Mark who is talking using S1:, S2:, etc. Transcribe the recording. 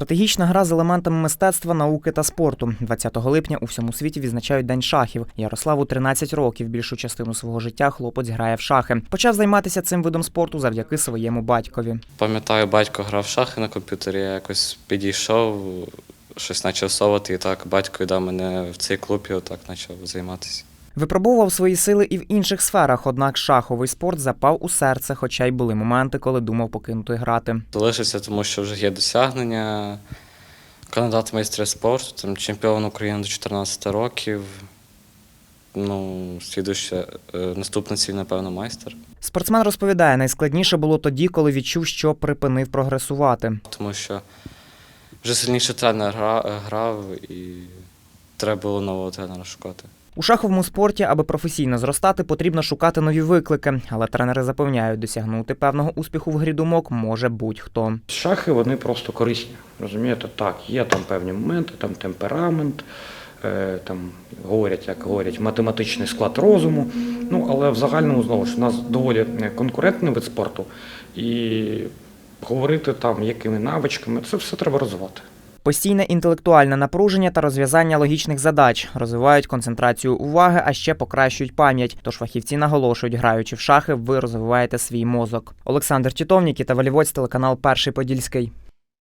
S1: Стратегічна гра з елементами мистецтва, науки та спорту. 20 липня у всьому світі відзначають День шахів. Ярославу 13 років. Більшу частину свого життя хлопець грає в шахи. Почав займатися цим видом спорту завдяки своєму батькові.
S2: Пам'ятаю, батько грав в шахи на комп'ютері, я якось підійшов, щось почав совати, і так батько дав мене в цей клуб і отак почав займатися.
S1: Випробовував свої сили і в інших сферах, однак шаховий спорт запав у серце, хоча й були моменти, коли думав покинути грати.
S2: Залишився, тому що вже є досягнення. Кандидат в майстри спорту, там чемпіон України до 14 років. Ну, слідуще, е, наступна ціль, напевно, майстер.
S1: Спортсмен розповідає, найскладніше було тоді, коли відчув, що припинив прогресувати.
S2: Тому що вже сильніше тренер грав і треба було нового тренера шукати.
S1: У шаховому спорті, аби професійно зростати, потрібно шукати нові виклики, але тренери запевняють, досягнути певного успіху в грі думок може будь-хто.
S3: Шахи вони просто корисні. Розумієте, так, є там певні моменти, там темперамент, е, там говорять, як говорять, математичний склад розуму. Ну, але в загальному знову ж у нас доволі конкурентний вид спорту, і говорити там, якими навичками, це все треба розвивати.
S1: Постійне інтелектуальне напруження та розв'язання логічних задач розвивають концентрацію уваги, а ще покращують пам'ять. Тож фахівці наголошують, граючи в шахи, ви розвиваєте свій мозок. Олександр Тітовнік та телеканал Перший Подільський.